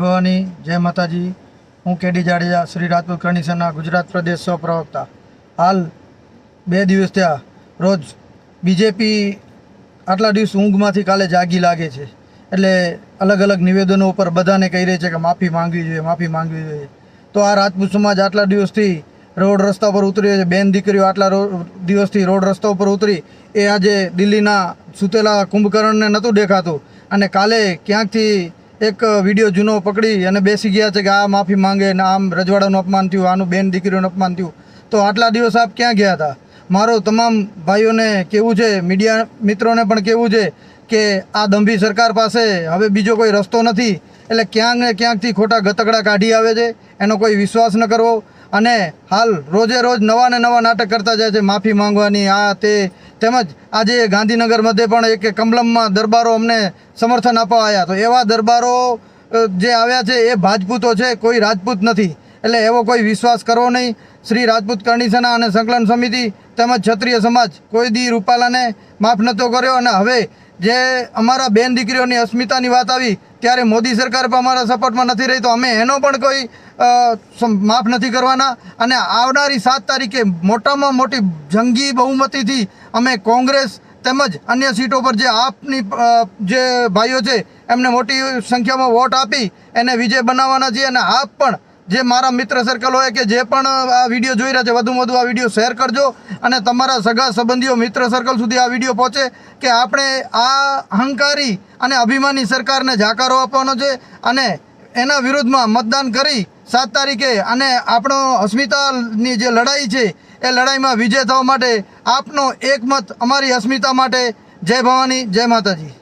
માતાજી. હું કેડી જાડેજા, શ્રી રાજપૂત કરણીસરના ગુજરાત પ્રદેશ સહપ્રવક્તા. હાલ બે દિવસ થયા. રોજ બીજેપી આટલા દિવસ ઊંઘમાંથી કાલે જાગી લાગે છે. એટલે અલગ અલગ નિવેદનો ઉપર બધાને કહી રહી છે કે માફી માંગવી જોઈએ, માફી માંગવી જોઈએ. તો આ રાજપૂત સમાજ આટલા દિવસથી રોડ રસ્તા પર ઉતરી છે. બેન દીકરીઓ આટલા દિવસથી રોડ રસ્તા ઉપર ઉતરી. એ આજે દિલ્હીના સૂતેલા કુંભકર્ણને નહોતું દેખાતું. અને કાલે ક્યાંકથી એક વીડિયો જૂનો પકડી અને બેસી ગયા છે કે આ માફી માંગે ને આમ રજવાડાનું અપમાન થયું, આનું બેન દીકરીઓનું અપમાન થયું. તો આટલા દિવસ આપ ક્યાં ગયા હતા? મારો તમામ ભાઈઓને કહેવું છે, મીડિયા મિત્રોને પણ કહેવું છે કે આ દંભી સરકાર પાસે હવે બીજો કોઈ રસ્તો નથી, એટલે ક્યાંક ને ક્યાંકથી ખોટા ગતકડા કાઢી આવે છે, એનો કોઈ વિશ્વાસ ન કરવો. અને હાલ રોજે રોજ નવા ને નવા નાટક કરતા જાય છે, માફી માંગવાની, આ તે તેમજ આજે ગાંધીનગર મધ્ય પણ એક કમલમમાં દરબારો અમને સમર્થન આપવા આવ્યા તો એવા દરબારો જે આવ્યા છે એ ભાજપૂતો છે, કોઈ રાજપૂત નથી. એટલે એવો કોઈ વિશ્વાસ કરવો નહીં. શ્રી રાજપૂત કરણી સેના અને સંકલન સમિતિ તેમજ ક્ષત્રિય સમાજ કોઈ દી રૂપાલાને માફ નહોતો કર્યો અને હવે જે અમારા બેન દીકરીઓની અસ્મિતાની વાત આવી, ત્યારે મોદી સરકાર પણ અમારા સપોર્ટમાં નથી રહી, તો અમે એનો પણ કોઈ માફ નથી કરવાના. અને આવનારી સાત તારીખે મોટામાં મોટી જંગી બહુમતીથી અમે કોંગ્રેસ તેમજ અન્ય સીટો પર જે આપની જે ભાઈઓ છે, એમને મોટી સંખ્યામાં વોટ આપી, એને વિજય બનાવવાના છીએ. અને આપ પણ જે મારા મિત્ર સર્કલ હોય કે જે પણ આ વીડિયો જોઈ રહ્યા છે વધુમાં વધુ આ વીડિયો શેર કરજો અને તમારા સગા સંબંધીઓ, મિત્ર સર્કલ સુધી આ વીડિયો પહોંચે કે આપણે આ અહંકારી અને અભિમાની સરકારને જાકારો આપવાનો છે અને એના વિરુદ્ધમાં મતદાન કરી સાત તારીખે અને આપણો અસ્મિતાની જે લડાઈ છે, એ લડાઈમાં વિજય થવા માટે આપનો એક મત અમારી અસ્મિતા માટે. જય ભવાની, જય માતાજી.